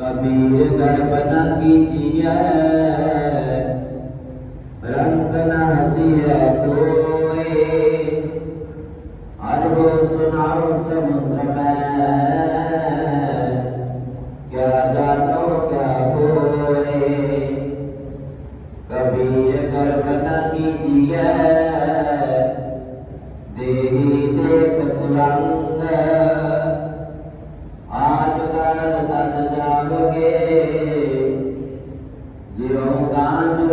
कबीर न कीजिए रंग न हंसिए कोई अरबो सुनाओ समुद्र में क्या जानो क्या होए कबीर न कीजिए देख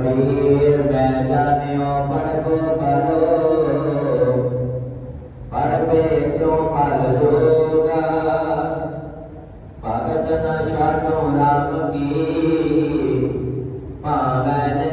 ਕਬੀਰ, ਮੈਂ ਜਾਣਿਓ ਪੜਬ ਬਲੋ ਪੜਬੇ ਸੋ ਮਲ ਜੋਗਾ। ਭਗਤ ਨਾ ਛਾਟੋ ਰਾਮ ਕੀ। ਭਾਵੇਂ